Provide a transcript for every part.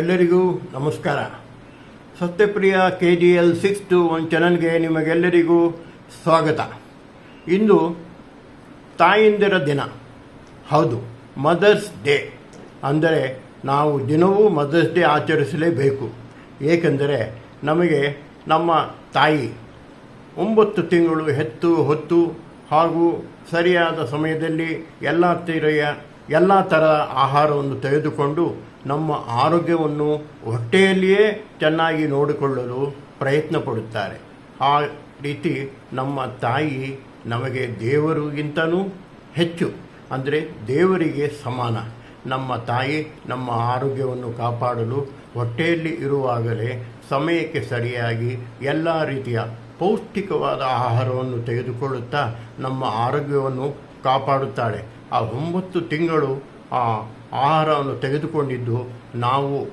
ಎಲ್ಲರಿಗೂ ನಮಸ್ಕಾರ. Satyapriya K G L six two one ಚಾನಲ್ಗೆ ನಿಮಗೆಲ್ಲರಿಗೂ ಸ್ವಾಗತ. ಇಂದು ತಾಯಂದಿರ ದಿನ. ಹೌದು ಮದರ್ಸ್ ಡೇ ಅಂದರೆ ನಾವು ದಿನವೂ ಮದರ್ಸ್ ಡೇ ಆಚರಿಸಲೇಬೇಕು. ಏಕೆಂದರೆ ನಮಗೆ ನಮ್ಮ ತಾಯಿ ಒಂಬತ್ತು ತಿಂಗಳು ಹೆತ್ತು ಹೊತ್ತು ಹಾಗೂ ಸರಿಯಾದ ಸಮಯದಲ್ಲಿ ಎಲ್ಲ ತೀರೆಯ ಎಲ್ಲ ಥರ ಆಹಾರವನ್ನು ತೆಗೆದುಕೊಂಡು ನಮ್ಮ ಆರೋಗ್ಯವನ್ನು ಹೊಟ್ಟೆಯಲ್ಲಿಯೇ ಚೆನ್ನಾಗಿ ನೋಡಿಕೊಳ್ಳಲು ಪ್ರಯತ್ನ ಪಡುತ್ತಾರೆ. ಆ ರೀತಿ ನಮ್ಮ ತಾಯಿ ನಮಗೆ ದೇವರಿಗಿಂತನೂ ಹೆಚ್ಚು, ಅಂದರೆ ದೇವರಿಗೆ ಸಮಾನ. ನಮ್ಮ ತಾಯಿ ನಮ್ಮ ಆರೋಗ್ಯವನ್ನು ಕಾಪಾಡಲು ಹೊಟ್ಟೆಯಲ್ಲಿ ಇರುವಾಗಲೇ ಸಮಯಕ್ಕೆ ಸರಿಯಾಗಿ ಎಲ್ಲ ರೀತಿಯ ಪೌಷ್ಟಿಕವಾದ ಆಹಾರವನ್ನು ತೆಗೆದುಕೊಳ್ಳುತ್ತಾ ನಮ್ಮ ಆರೋಗ್ಯವನ್ನು ಕಾಪಾಡುತ್ತಾಳೆ. ಆ ಒಂಬತ್ತು ತಿಂಗಳು ಆ ಆಹಾರವನ್ನು ತೆಗೆದುಕೊಂಡಿದ್ದು, ನಾವು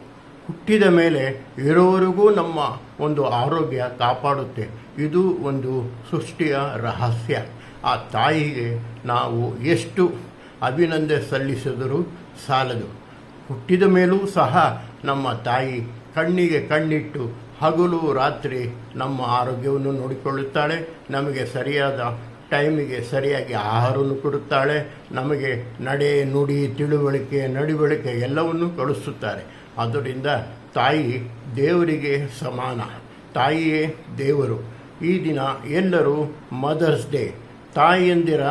ಹುಟ್ಟಿದ ಮೇಲೆ ಇರೋವರೆಗೂ ನಮ್ಮ ಒಂದು ಆರೋಗ್ಯ ಕಾಪಾಡುತ್ತೆ. ಇದು ಒಂದು ಸೃಷ್ಟಿಯ ರಹಸ್ಯ. ಆ ತಾಯಿಗೆ ನಾವು ಎಷ್ಟು ಅಭಿನಂದನೆ ಸಲ್ಲಿಸಿದರೂ ಸಾಲದು. ಹುಟ್ಟಿದ ಮೇಲೂ ಸಹ ನಮ್ಮ ತಾಯಿ ಕಣ್ಣಿಗೆ ಕಣ್ಣಿಟ್ಟು ಹಗಲು ರಾತ್ರಿ ನಮ್ಮ ಆರೋಗ್ಯವನ್ನು ನೋಡಿಕೊಳ್ಳುತ್ತಾಳೆ. ನಮಗೆ ಸರಿಯಾದ ಟೈಮಿಗೆ ಸರಿಯಾಗಿ ಆಹಾರವನ್ನು ಕೊಡುತ್ತಾಳೆ. ನಮಗೆ ನಡೆ, ನುಡಿ, ತಿಳುವಳಿಕೆ, ನಡವಳಿಕೆ ಎಲ್ಲವನ್ನು ಕಳಿಸುತ್ತಾರೆ. ಆದ್ದರಿಂದ ತಾಯಿ ದೇವರಿಗೆ ಸಮಾನ. ತಾಯಿಯೇ ದೇವರು. ಈ ದಿನ ಎಲ್ಲರೂ ಮದರ್ಸ್ ಡೇ. ತಾಯಿಯಂದಿರ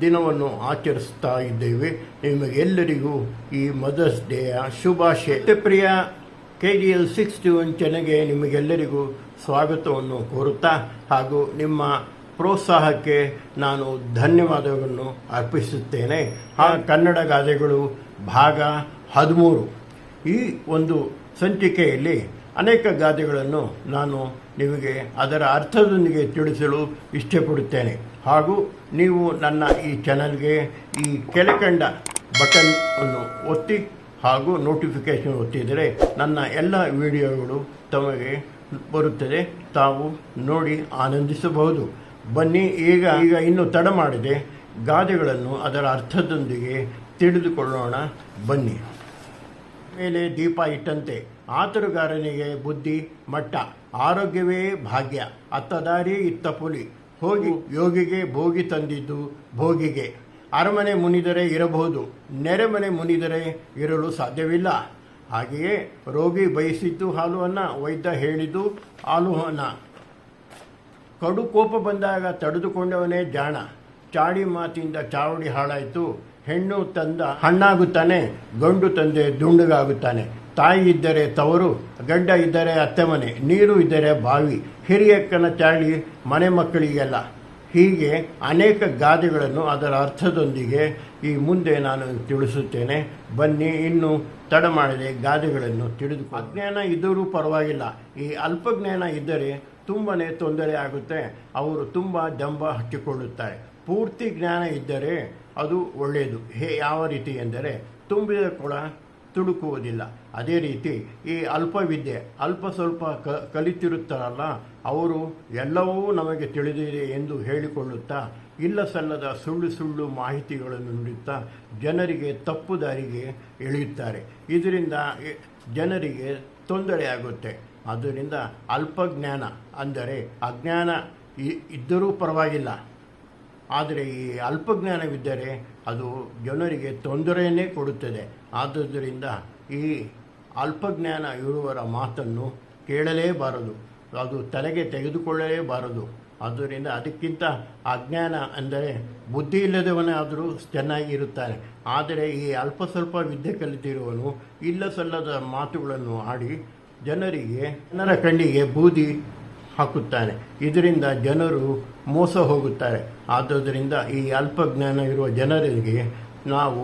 ದಿನವನ್ನು ಆಚರಿಸ್ತಾ ಇದ್ದೇವೆ. ನಿಮಗೆಲ್ಲರಿಗೂ ಈ ಮದರ್ಸ್ ಡೇಯ ಶುಭಾಶಯ. Priya K G L sixty one ಚೆನ್ನಾಗೆ ನಿಮಗೆಲ್ಲರಿಗೂ ಸ್ವಾಗತವನ್ನು ಕೋರುತ್ತಾ ಹಾಗೂ ನಿಮ್ಮ ಪ್ರೋತ್ಸಾಹಕ್ಕೆ ನಾನು ಧನ್ಯವಾದಗಳನ್ನು ಅರ್ಪಿಸುತ್ತೇನೆ. ಆ ಕನ್ನಡ ಗಾದೆಗಳು ಭಾಗ ಹದಿಮೂರು. ಈ ಒಂದು ಸಂಚಿಕೆಯಲ್ಲಿ ಅನೇಕ ಗಾದೆಗಳನ್ನು ನಾನು ನಿಮಗೆ ಅದರ ಅರ್ಥದೊಂದಿಗೆ ತಿಳಿಸಲು ಇಷ್ಟಪಡುತ್ತೇನೆ. ಹಾಗೂ ನೀವು ನನ್ನ ಈ ಚಾನಲ್ಗೆ ಈ ಕೆಳಕಂಡ ಬಟನ್ ಅನ್ನು ಒತ್ತಿ ಹಾಗೂ ನೋಟಿಫಿಕೇಶನ್ ಒತ್ತಿದರೆ ನನ್ನ ಎಲ್ಲ ವಿಡಿಯೋಗಳು ತಮಗೆ ಬರುತ್ತದೆ. ತಾವು ನೋಡಿ ಆನಂದಿಸಬಹುದು. ಬನ್ನಿ, ಈಗ ಈಗ ಇನ್ನು ತಡ ಮಾಡದೆ. ಗಾದೆಗಳನ್ನು ಅದರ ಅರ್ಥದೊಂದಿಗೆ ತಿಳಿದುಕೊಳ್ಳೋಣ. ಬನ್ನಿ. ಮೇಲೆ ದೀಪ ಇಟ್ಟಂತೆ. ಆತರುಗಾರನಿಗೆ ಬುದ್ಧಿ, ಮಟ್ಟ, ಆರೋಗ್ಯವೇ ಭಾಗ್ಯ. ಅತ್ತ ದಾರಿ ಇತ್ತ ಪುಲಿ. ಹೋಗಿ ಯೋಗಿಗೆ ಭೋಗಿ ತಂದಿದ್ದು ಭೋಗಿಗೆ. ಅರಮನೆ ಮುನಿದರೆ ಇರಬಹುದು. ನೆರೆಮನೆ ಮುನಿದರೆ ಇರಲು ಸಾಧ್ಯವಿಲ್ಲ. ಹಾಗೆಯೇ ರೋಗಿ ಬಯಸಿದ್ದು ಹಾಲು ಅನ್ನ, ವೈದ್ಯ ಹೇಳಿದ್ದು ಹಾಲುವನ್ನು ಕಡು ಕೋಪ ಬಂದಾಗ ತಡೆದುಕೊಂಡವನೇ ಜಾಣ. ಚಾಡಿ ಮಾತಿಂದ ಚಾವಡಿ ಹಾಳಾಯಿತು. ಹೆಣ್ಣು ತಂದ ಹಣ್ಣಾಗುತ್ತಾನೆ, ಗಂಡು ತಂದೆ ದುಂಡುಗಾಗುತ್ತಾನೆ. ತಾಯಿ ಇದ್ದರೆ ತವರು ಗಂಡ ಇದ್ದರೆ ಅತ್ತೆ ಮನೆ ನೀರು ಇದ್ದರೆ ಬಾವಿ ಹಿರಿಯಕ್ಕನ ಚಾಳಿ ಮನೆ ಮಕ್ಕಳಿಗೆಲ್ಲ. ಹೀಗೆ ಅನೇಕ ಗಾದೆಗಳನ್ನು ಅದರ ಅರ್ಥದೊಂದಿಗೆ ಈ ಮುಂದೆ ನಾನು ತಿಳಿಸುತ್ತೇನೆ. ಬನ್ನಿ, ಇನ್ನು ತಡ ಮಾಡದೆ ಗಾದೆಗಳನ್ನು ತಿಳಿದು ಅಜ್ಞಾನ ಇದ್ದರೂ ಪರವಾಗಿಲ್ಲ. ಈ ಅಲ್ಪಜ್ಞಾನ ಇದ್ದರೆ ತುಂಬನೇ ತೊಂದರೆ ಆಗುತ್ತೆ. ಅವರು ತುಂಬ ದಂಬ ಹಚ್ಚಿಕೊಳ್ಳುತ್ತಾರೆ ಪೂರ್ತಿ ಜ್ಞಾನ ಇದ್ದರೆ ಅದು ಒಳ್ಳೆಯದು. ಹೇ, ಯಾವ ರೀತಿ ಎಂದರೆ ತುಂಬಿದ ಕೊಳ ತುಡುಕುವುದಿಲ್ಲ ಅದೇ ರೀತಿ ಈ ಅಲ್ಪವಿದ್ಯೆ, ಅಲ್ಪ ಸ್ವಲ್ಪ ಕ, ಕಲಿತಿರುತ್ತಾರಲ್ಲ, ಅವರು ಎಲ್ಲವೂ ನಮಗೆ ತಿಳಿದಿದೆ ಎಂದು ಹೇಳಿಕೊಳ್ಳುತ್ತಾ ಇಲ್ಲ ಸಲ್ಲದ ಸುಳ್ಳು ಸುಳ್ಳು ಮಾಹಿತಿಗಳನ್ನು ನೀಡುತ್ತಾ, ಜನರಿಗೆ ತಪ್ಪು ದಾರಿಗೆ ಎಳೆಯುತ್ತಾರೆ. ಇದರಿಂದ ಜನರಿಗೆ ಜನರಿಗೆ ತೊಂದರೆಯಾಗುತ್ತೆ ಆದ್ದರಿಂದ ಅಲ್ಪಜ್ಞಾನ ಅಂದರೆ ಅಜ್ಞಾನ ಇದ್ದರೂ ಪರವಾಗಿಲ್ಲ. ಆದರೆ ಈ ಅಲ್ಪಜ್ಞಾನವಿದ್ದರೆ ಅದು ಜನರಿಗೆ ತೊಂದರೆಯನ್ನೇ ಕೊಡುತ್ತದೆ. ಆದ್ದರಿಂದ ಈ ಅಲ್ಪಜ್ಞಾನ ಇರುವರ ಮಾತನ್ನು ಕೇಳಲೇಬಾರದು. ಅದು ತಲೆಗೆ ತೆಗೆದುಕೊಳ್ಳಲೇಬಾರದು. ಆದ್ದರಿಂದ ಅದಕ್ಕಿಂತ ಅಜ್ಞಾನ ಅಂದರೆ ಬುದ್ಧಿ ಇಲ್ಲದವನಾದರೂ ಚೆನ್ನಾಗಿ ಇರುತ್ತಾನೆ. ಆದರೆ ಈ ಅಲ್ಪ ಸ್ವಲ್ಪ ವಿದ್ಯೆ ಕಲಿತಿರುವನು ಇಲ್ಲ ಸಲ್ಲದ ಮಾತುಗಳನ್ನು ಆಡಿ ಜನರಿಗೆ, ಜನರ ಕಣ್ಣಿಗೆ ಬೂದಿ ಹಾಕುತ್ತಾನೆ ಇದರಿಂದ ಜನರು ಮೋಸ ಹೋಗುತ್ತಾರೆ. ಆದ್ದರಿಂದ ಈ ಅಲ್ಪಜ್ಞಾನ ಇರುವ ಜನರಿಗೆ ನಾವು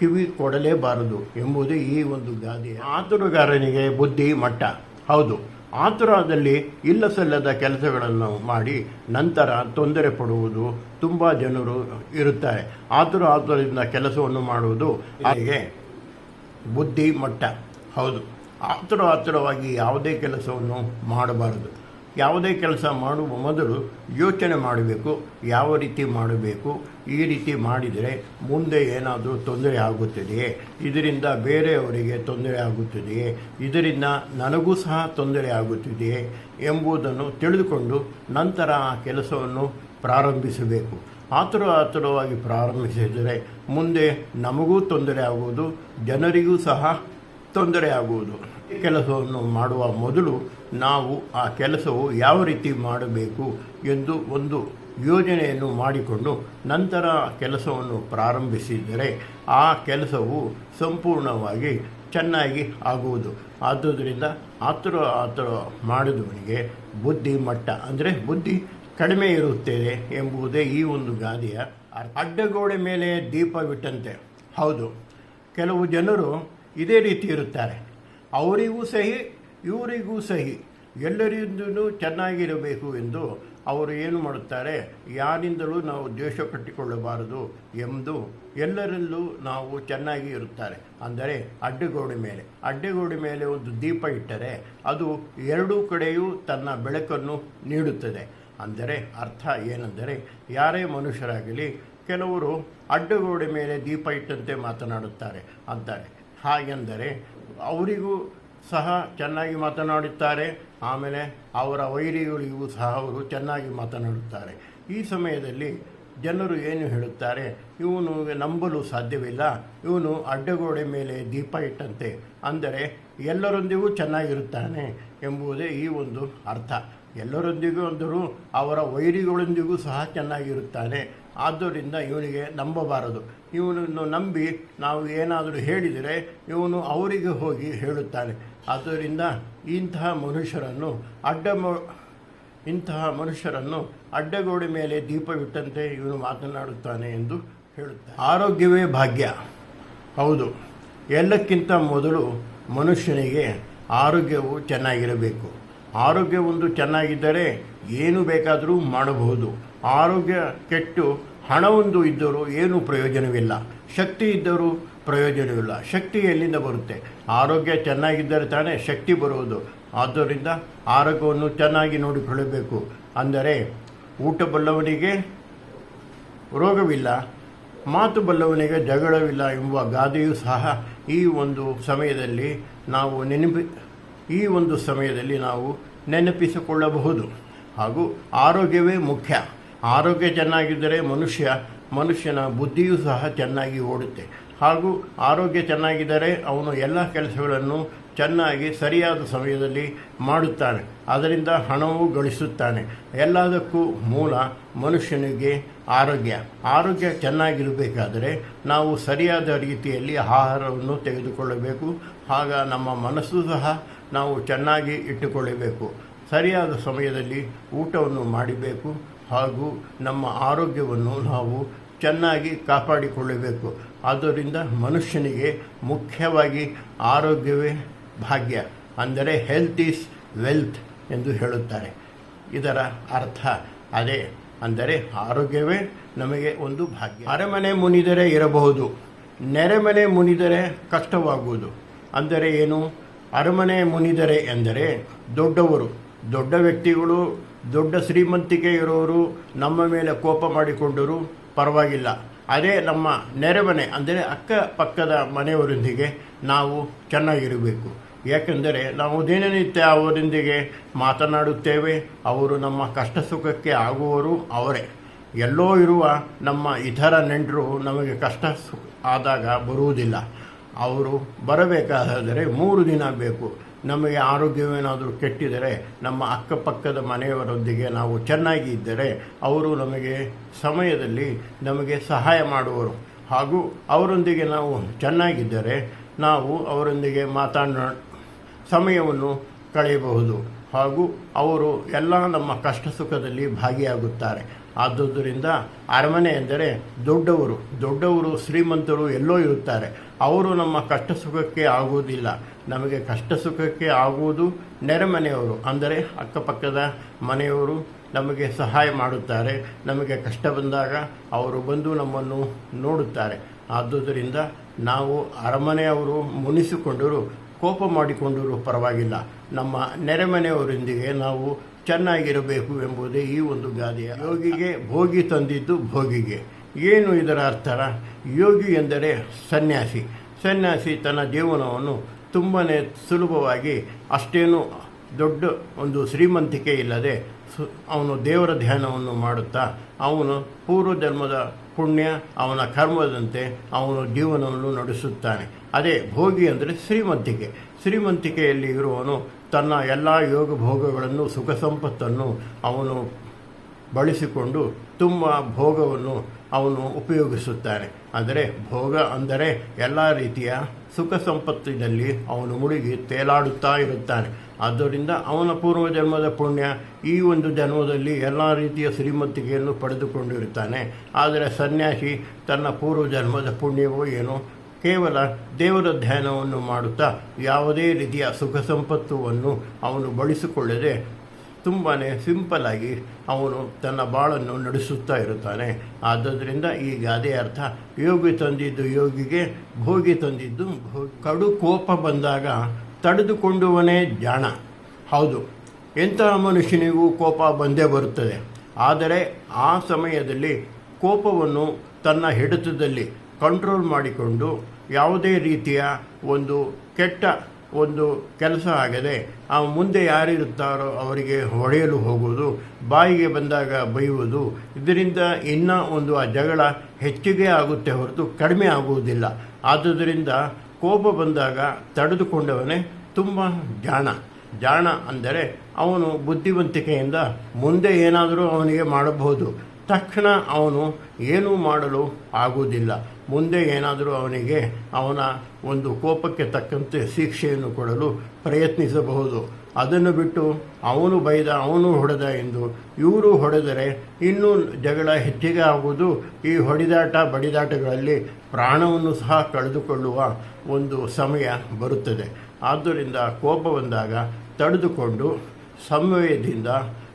ಕಿವಿ ಕೊಡಲೇಬಾರದು ಎಂಬುದು ಈ ಒಂದು ಗಾದೆ. ಆತುರಗಾರನಿಗೆ ಬುದ್ಧಿ ಮಟ್ಟ. ಹೌದು, ಆತುರದಲ್ಲಿ ಇಲ್ಲ ಸಲ್ಲದ ಕೆಲಸಗಳನ್ನು ಮಾಡಿ ನಂತರ ತೊಂದರೆ ಪಡುವುದು ತುಂಬ ಜನರು ಇರುತ್ತಾರೆ. ಆತುರ ಆತುರದಿಂದ ಕೆಲಸವನ್ನು ಮಾಡುವುದು ಹಾಗೆ ಬುದ್ಧಿ ಮಟ್ಟ. ಹೌದು. ಆತುರ ಆತುರವಾಗಿ ಯಾವುದೇ ಕೆಲಸವನ್ನು ಮಾಡಬಾರದು. ಯಾವುದೇ ಕೆಲಸ ಮಾಡುವ ಮೊದಲು ಯೋಚನೆ ಮಾಡಬೇಕು, ಯಾವ ರೀತಿ ಮಾಡಬೇಕು, ಈ ರೀತಿ ಮಾಡಿದರೆ ಮುಂದೆ ಏನಾದರೂ ತೊಂದರೆ ಆಗುತ್ತದೆಯೇ? ಇದರಿಂದ ಬೇರೆಯವರಿಗೆ ತೊಂದರೆ ಆಗುತ್ತದೆಯೇ? ಇದರಿಂದ ನನಗೂ ಸಹ ತೊಂದರೆ ಆಗುತ್ತಿದೆಯೇ ಎಂಬುದನ್ನು ತಿಳಿದುಕೊಂಡು ನಂತರ ಆ ಕೆಲಸವನ್ನು ಪ್ರಾರಂಭಿಸಬೇಕು. ಆತುರ ಆತುರವಾಗಿ ಪ್ರಾರಂಭಿಸಿದರೆ ಮುಂದೆ ನಮಗೂ ತೊಂದರೆ ಆಗುವುದು, ಜನರಿಗೂ ಸಹ ತೊಂದರೆ ಆಗುವುದು. ಕೆಲಸವನ್ನು ಮಾಡುವ ಮೊದಲು ನಾವು ಆ ಕೆಲಸವು ಯಾವ ರೀತಿ ಮಾಡಬೇಕು ಎಂದು ಒಂದು ಯೋಜನೆಯನ್ನು ಮಾಡಿಕೊಂಡು ನಂತರ ಕೆಲಸವನ್ನು ಪ್ರಾರಂಭಿಸಿದರೆ ಆ ಕೆಲಸವು ಸಂಪೂರ್ಣವಾಗಿ ಚೆನ್ನಾಗಿ ಆಗುವುದು. ಆದುದರಿಂದ ಆತುರ ಆತುರ ಮಾಡಿದವನಿಗೆ ಬುದ್ಧಿ ಮಟ್ಟ, ಅಂದರೆ ಬುದ್ಧಿ ಕಡಿಮೆ ಇರುತ್ತೇವೆ ಎಂಬುದೇ ಈ ಒಂದು ಗಾದೆಯ. ಅಡ್ಡಗೋಡೆ ಮೇಲೆ ದೀಪವಿಟ್ಟಂತೆ ಹೌದು. ಕೆಲವು ಜನರು ಇದೇ ರೀತಿ ಇರುತ್ತಾರೆ. ಅವರಿಗೂ ಸಹಿ, ಇವರಿಗೂ ಸಹಿ. ಎಲ್ಲರಿಂದಲೂ ಚೆನ್ನಾಗಿರಬೇಕು ಎಂದು ಅವರು ಏನು ಮಾಡುತ್ತಾರೆ? ಯಾರಿಂದಲೂ ನಾವು ದ್ವೇಷ ಕಟ್ಟಿಕೊಳ್ಳಬಾರದು ಎಂದು ಎಲ್ಲರಲ್ಲೂ ನಾವು ಚೆನ್ನಾಗಿ ಇರುತ್ತಾರೆ. ಅಂದರೆ ಅಡ್ಡಗೋಡೆ ಮೇಲೆ. ಅಡ್ಡಗೋಡೆ ಮೇಲೆ ಒಂದು ದೀಪ ಇಟ್ಟರೆ ಅದು ಎರಡೂ ಕಡೆಯೂ ತನ್ನ ಬೆಳಕನ್ನು ನೀಡುತ್ತದೆ. ಅಂದರೆ ಅರ್ಥ ಏನೆಂದರೆ ಯಾರೇ ಮನುಷ್ಯರಾಗಲಿ ಕೆಲವರು ಅಡ್ಡಗೋಡೆ ಮೇಲೆ ದೀಪ ಇಟ್ಟಂತೆ ಮಾತನಾಡುತ್ತಾರೆ. ಅಂತಾರೆ. ಹಾಗೆಂದರೆ ಅವರಿಗೂ ಸಹ ಚೆನ್ನಾಗಿ ಮಾತನಾಡುತ್ತಾರೆ, ಆಮೇಲೆ ಅವರ ವೈರಿಗಳಿಗೂ ಸಹ ಅವರು ಚೆನ್ನಾಗಿ ಮಾತನಾಡುತ್ತಾರೆ. ಈ ಸಮಯದಲ್ಲಿ ಜನರು ಏನು ಹೇಳುತ್ತಾರೆ, ಇವನು ನಂಬಲು ಸಾಧ್ಯವಿಲ್ಲ, ಇವನು ಅಡ್ಡಗೋಡೆ ಮೇಲೆ ದೀಪ ಇಟ್ಟಂತೆ, ಅಂದರೆ ಎಲ್ಲರೊಂದಿಗೂ ಚೆನ್ನಾಗಿರುತ್ತಾನೆ ಎಂಬುದೇ ಈ ಒಂದು ಅರ್ಥ. ಎಲ್ಲರೊಂದಿಗೂ ಅಂದರೂ ಅವರ ವೈರಿಗಳೊಂದಿಗೂ ಸಹ ಚೆನ್ನಾಗಿರುತ್ತಾನೆ, ಆದ್ದರಿಂದ ಇವನಿಗೆ ನಂಬಬಾರದು. ಇವನನ್ನು ನಂಬಿ ನಾವು ಏನಾದರೂ ಹೇಳಿದರೆ ಇವನು ಅವರಿಗೆ ಹೋಗಿ ಹೇಳುತ್ತಾನೆ. ಆದ್ದರಿಂದ ಇಂತಹ ಮನುಷ್ಯರನ್ನು ಅಡ್ಡ ಇಂತಹ ಮನುಷ್ಯರನ್ನು ಅಡ್ಡಗೋಡೆ ಮೇಲೆ ದೀಪವಿಟ್ಟಂತೆ ಇವನು ಮಾತನಾಡುತ್ತಾನೆ ಎಂದು ಹೇಳುತ್ತಾನೆ. ಆರೋಗ್ಯವೇ ಭಾಗ್ಯ. ಹೌದು, ಎಲ್ಲಕ್ಕಿಂತ ಮೊದಲು ಮನುಷ್ಯನಿಗೆ ಆರೋಗ್ಯವು ಚೆನ್ನಾಗಿರಬೇಕು. ಆರೋಗ್ಯ ಒಂದು ಚೆನ್ನಾಗಿದ್ದರೆ ಏನು ಬೇಕಾದರೂ ಮಾಡಬಹುದು. ಆರೋಗ್ಯ ಕೆಟ್ಟು ಹಣವೊಂದು ಇದ್ದರೂ ಏನೂ ಪ್ರಯೋಜನವಿಲ್ಲ. ಶಕ್ತಿ ಇದ್ದರೂ ಪ್ರಯೋಜನವಿಲ್ಲ. ಶಕ್ತಿ ಎಲ್ಲಿಂದ ಬರುತ್ತೆ? ಆರೋಗ್ಯ ಚೆನ್ನಾಗಿದ್ದರೆ ತಾನೇ ಶಕ್ತಿ ಬರುವುದು ಆದ್ದರಿಂದ ಆರೋಗ್ಯವನ್ನು ಚೆನ್ನಾಗಿ ನೋಡಿಕೊಳ್ಳಬೇಕು. ಅಂದರೆ ಊಟ ಬಲ್ಲವನಿಗೆ ರೋಗವಿಲ್ಲ, ಮಾತು ಬಲ್ಲವನಿಗೆ ಜಗಳವಿಲ್ಲ ಎಂಬ ಗಾದೆಯೂ ಸಹ ಈ ಒಂದು ಸಮಯದಲ್ಲಿ ನಾವು ನೆನಪಿ, ಈ ಒಂದು ಸಮಯದಲ್ಲಿ ನಾವು ನೆನಪಿಸಿಕೊಳ್ಳಬಹುದು. ಹಾಗೂ ಆರೋಗ್ಯವೇ ಮುಖ್ಯ. ಆರೋಗ್ಯ ಚೆನ್ನಾಗಿದ್ದರೆ ಮನುಷ್ಯ, ಮನುಷ್ಯನ ಬುದ್ಧಿಯೂ ಸಹ ಚೆನ್ನಾಗಿ ಓಡುತ್ತೆ. ಹಾಗೂ ಆರೋಗ್ಯ ಚೆನ್ನಾಗಿದ್ದರೆ ಅವನು ಎಲ್ಲ ಕೆಲಸಗಳನ್ನು ಚೆನ್ನಾಗಿ, ಸರಿಯಾದ ಸಮಯದಲ್ಲಿ ಮಾಡುತ್ತಾನೆ. ಅದರಿಂದ ಹಣವೂ ಗಳಿಸುತ್ತಾನೆ. ಎಲ್ಲದಕ್ಕೂ ಮೂಲ ಮನುಷ್ಯನಿಗೆ ಆರೋಗ್ಯ. ಆರೋಗ್ಯ ಚೆನ್ನಾಗಿರಬೇಕಾದರೆ ನಾವು ಸರಿಯಾದ ರೀತಿಯಲ್ಲಿ ಆಹಾರವನ್ನು ತೆಗೆದುಕೊಳ್ಳಬೇಕು. ಆಗ ನಮ್ಮ ಮನಸ್ಸು ಸಹ ನಾವು ಚೆನ್ನಾಗಿ ಇಟ್ಟುಕೊಳ್ಳಬೇಕು. ಸರಿಯಾದ ಸಮಯದಲ್ಲಿ ಊಟವನ್ನು ಮಾಡಬೇಕು. ಹಾಗೂ ನಮ್ಮ ಆರೋಗ್ಯವನ್ನು ನಾವು ಚೆನ್ನಾಗಿ ಕಾಪಾಡಿಕೊಳ್ಳಬೇಕು. ಆದ್ದರಿಂದ ಮನುಷ್ಯನಿಗೆ ಮುಖ್ಯವಾಗಿ ಆರೋಗ್ಯವೇ ಭಾಗ್ಯ, ಅಂದರೆ ಹೆಲ್ತ್ ಈಸ್ ವೆಲ್ತ್ ಎಂದು ಹೇಳುತ್ತಾರೆ. ಇದರ ಅರ್ಥ ಅದೇ, ಅಂದರೆ ಆರೋಗ್ಯವೇ ನಮಗೆ ಒಂದು ಭಾಗ್ಯ. ಅರಮನೆ ಮುನಿದರೆ ಇರಬಹುದು, ನೆರೆಮನೆ ಮುನಿದರೆ ಕಷ್ಟವಾಗುವುದು. ಅಂದರೆ ಏನು? ಅರಮನೆ ಮುನಿದರೆ ಎಂದರೆ ದೊಡ್ಡವರು, ದೊಡ್ಡ ವ್ಯಕ್ತಿಗಳು ದೊಡ್ಡ ಶ್ರೀಮಂತಿಕೆ ಇರೋರು ನಮ್ಮ ಮೇಲೆ ಕೋಪ ಮಾಡಿಕೊಂಡರೂ ಪರವಾಗಿಲ್ಲ. ಅದೇ ನಮ್ಮ ನೆರೆಮನೆ, ಅಂದರೆ ಅಕ್ಕಪಕ್ಕದ ಮನೆಯವರೊಂದಿಗೆ ನಾವು ಚೆನ್ನಾಗಿರಬೇಕು. ಯಾಕೆಂದರೆ ನಾವು ದಿನನಿತ್ಯ ಅವರೊಂದಿಗೆ ಮಾತನಾಡುತ್ತೇವೆ, ಅವರು ನಮ್ಮ ಕಷ್ಟ ಸುಖಕ್ಕೆ ಆಗುವವರು ಅವರೇ. ಎಲ್ಲೋ ಇರುವ ನಮ್ಮ ಇತರ ನೆಂಟರು ನಮಗೆ ಕಷ್ಟ ಸು ಆದಾಗ ಬರುವುದಿಲ್ಲ. ಅವರು ಬರಬೇಕಾದರೆ ಮೂರು ದಿನ ಬೇಕು. ನಮಗೆ ಆರೋಗ್ಯವೇನಾದರೂ ಕೆಟ್ಟಿದರೆ ನಮ್ಮ ಅಕ್ಕಪಕ್ಕದ ಮನೆಯವರೊಂದಿಗೆ ನಾವು ಚೆನ್ನಾಗಿ ಇದ್ದರೆ ಅವರು ನಮಗೆ ಸಮಯದಲ್ಲಿ ನಮಗೆ ಸಹಾಯ ಮಾಡುವರು. ಹಾಗೂ ಅವರೊಂದಿಗೆ ನಾವು ಚೆನ್ನಾಗಿದ್ದರೆ ನಾವು ಅವರೊಂದಿಗೆ ಮಾತಾಡ ಸಮಯವನ್ನು ಕಳೆಯಬಹುದು. ಹಾಗೂ ಅವರು ಎಲ್ಲ ನಮ್ಮ ಕಷ್ಟ ಸುಖದಲ್ಲಿ ಭಾಗಿಯಾಗುತ್ತಾರೆ. ಆದುದರಿಂದ ಅರಮನೆ ಎಂದರೆ ದೊಡ್ಡವರು. ದೊಡ್ಡವರು ಶ್ರೀಮಂತರು ಎಲ್ಲೋ ಇರುತ್ತಾರೆ. ಅವರು ನಮ್ಮ ಕಷ್ಟ ಸುಖಕ್ಕೆ ಆಗುವುದಿಲ್ಲ. ನಮಗೆ ಕಷ್ಟ ಸುಖಕ್ಕೆ ಆಗುವುದು ನೆರೆಮನೆಯವರು, ಅಂದರೆ ಅಕ್ಕಪಕ್ಕದ ಮನೆಯವರು ನಮಗೆ ಸಹಾಯ ಮಾಡುತ್ತಾರೆ. ನಮಗೆ ಕಷ್ಟ ಬಂದಾಗ ಅವರು ಬಂದು ನಮ್ಮನ್ನು ನೋಡುತ್ತಾರೆ. ಆದುದರಿಂದ ನಾವು ಅರಮನೆಯವರು ಮುನಿಸಿಕೊಂಡರೂ, ಕೋಪ ಮಾಡಿಕೊಂಡರೂ ಪರವಾಗಿಲ್ಲ. ನಮ್ಮ ನೆರೆಮನೆಯವರೊಂದಿಗೆ ನಾವು ಚೆನ್ನಾಗಿರಬೇಕು ಎಂಬುದೇ ಈ ಒಂದು ಗಾದೆಯ ಯೋಗಿಗೆ ಭೋಗಿ ತಂದಿದ್ದು ಭೋಗಿಗೆ. ಏನು ಇದರ ಅರ್ಥ? ಯೋಗಿ ಎಂದರೆ ಸನ್ಯಾಸಿ. ಸನ್ಯಾಸಿ ತನ್ನ ಜೀವನವನ್ನು ತುಂಬನೇ ಸುಲಭವಾಗಿ ಅಷ್ಟೇನು ದೊಡ್ಡ ಒಂದು ಶ್ರೀಮಂತಿಕೆ ಇಲ್ಲದೆ ಸು, ಅವನು ದೇವರ ಧ್ಯಾನವನ್ನು ಮಾಡುತ್ತಾ, ಅವನು ಪೂರ್ವ ಜನ್ಮದ ಪುಣ್ಯ, ಅವನ ಕರ್ಮದಂತೆ ಅವನು ಜೀವನವನ್ನು ನಡೆಸುತ್ತಾನೆ. ಅದೇ ಭೋಗಿ ಅಂದರೆ ಶ್ರೀಮಂತಿಕೆ. ಶ್ರೀಮಂತಿಕೆಯಲ್ಲಿ ಇರುವವನು ತನ್ನ ಎಲ್ಲ ಯೋಗ ಭೋಗಗಳನ್ನು ಸುಖ ಸಂಪತ್ತನ್ನು ಅವನು ಬಳಸಿಕೊಂಡು ತುಂಬ ಭೋಗವನ್ನು ಅವನು ಉಪಯೋಗಿಸುತ್ತಾನೆ ಅಂದರೆ ಭೋಗ ಅಂದರೆ ಎಲ್ಲ ರೀತಿಯ ಸುಖ ಸಂಪತ್ತಿನಲ್ಲಿ ಅವನು ಮುಳುಗಿ ತೇಲಾಡುತ್ತಾ ಇರುತ್ತಾನೆ. ಆದ್ದರಿಂದ ಅವನ ಪೂರ್ವ ಜನ್ಮದ ಪುಣ್ಯ ಈ ಒಂದು ಜನ್ಮದಲ್ಲಿ ಎಲ್ಲ ರೀತಿಯ ಶ್ರೀಮಂತಿಕೆಯನ್ನು ಪಡೆದುಕೊಂಡಿರುತ್ತಾನೆ. ಆದರೆ ಸನ್ಯಾಸಿ ತನ್ನ ಪೂರ್ವ ಜನ್ಮದ ಪುಣ್ಯವೋ ಏನೋ ಕೇವಲ ದೇವರ ಧ್ಯಾನವನ್ನು ಮಾಡುತ್ತಾ ಯಾವುದೇ ರೀತಿಯ ಸುಖ ಸಂಪತ್ತುವನ್ನು ಅವನು ಬಳಸಿಕೊಳ್ಳದೆ ತುಂಬಾ ಸಿಂಪಲ್ಲಾಗಿ ಅವನು ತನ್ನ ಬಾಳನ್ನು ನಡೆಸುತ್ತಾ ಇರುತ್ತಾನೆ. ಆದ್ದರಿಂದ ಈ ಗಾದೆ ಅರ್ಥ, ಯೋಗಿ ತಂದಿದ್ದು ಯೋಗಿಗೆ, ಭೋಗಿ ತಂದಿದ್ದು ಕಡು ಕೋಪ ಬಂದಾಗ ತಡೆದುಕೊಂಡುವನೇ ಜಾಣ ಹೌದು ಎಂತಹ ಮನುಷ್ಯನಿಗೂ ಕೋಪ ಬಂದೇ ಬರುತ್ತದೆ. ಆದರೆ ಆ ಸಮಯದಲ್ಲಿ ಕೋಪವನ್ನು ತನ್ನ ಹಿಡಿತದಲ್ಲಿ ಕಂಟ್ರೋಲ್ ಮಾಡಿಕೊಂಡು ಯಾವುದೇ ರೀತಿಯ ಒಂದು ಕೆಟ್ಟ ಒಂದು ಕೆಲಸ ಆಗಿದೆ ಆ ಮುಂದೆ ಯಾರಿರುತ್ತಾರೋ ಅವರಿಗೆ ಹೊಡೆಯಲು ಹೋಗುವುದು, ಬಾಯಿಗೆ ಬಂದಾಗ ಬೈಯುವುದು, ಇದರಿಂದ ಇನ್ನೂ ಒಂದು ಆ ಜಗಳ ಹೆಚ್ಚಿಗೆ ಆಗುತ್ತೆ ಹೊರತು ಕಡಿಮೆ ಆಗುವುದಿಲ್ಲ. ಆದುದರಿಂದ ಕೋಪ ಬಂದಾಗ ತಡೆದುಕೊಂಡವನೇ ತುಂಬ ಜಾಣ. ಜಾಣ ಅಂದರೆ ಅವನು ಬುದ್ಧಿವಂತಿಕೆಯಿಂದ ಮುಂದೆ ಏನಾದರೂ ಅವನಿಗೆ ಮಾಡಬಹುದು. ತಕ್ಷಣ ಅವನು ಏನೂ ಮಾಡಲು ಆಗುವುದಿಲ್ಲ. ಮುಂದೆ ಏನಾದರೂ ಅವನಿಗೆ ಅವನ ಒಂದು ಕೋಪಕ್ಕೆ ತಕ್ಕಂತೆ ಶಿಕ್ಷೆಯನ್ನು ಕೊಡಲು ಪ್ರಯತ್ನಿಸಬಹುದು. ಅದನ್ನು ಬಿಟ್ಟು ಅವನು ಬೈದ ಅವನು ಹೊಡೆದ ಎಂದು ಇವರು ಹೊಡೆದರೆ ಇನ್ನೂ ಜಗಳ ಹೆಚ್ಚಿಗೆ ಆಗುವುದು ಈ ಹೊಡೆದಾಟ ಬಡಿದಾಟಗಳಲ್ಲಿ ಪ್ರಾಣವನ್ನು ಸಹ ಕಳೆದುಕೊಳ್ಳುವ ಒಂದು ಸಮಯ ಬರುತ್ತದೆ. ಆದ್ದರಿಂದ ಕೋಪ ಬಂದಾಗ ತಡೆದುಕೊಂಡು ಸಮಯದಿಂದ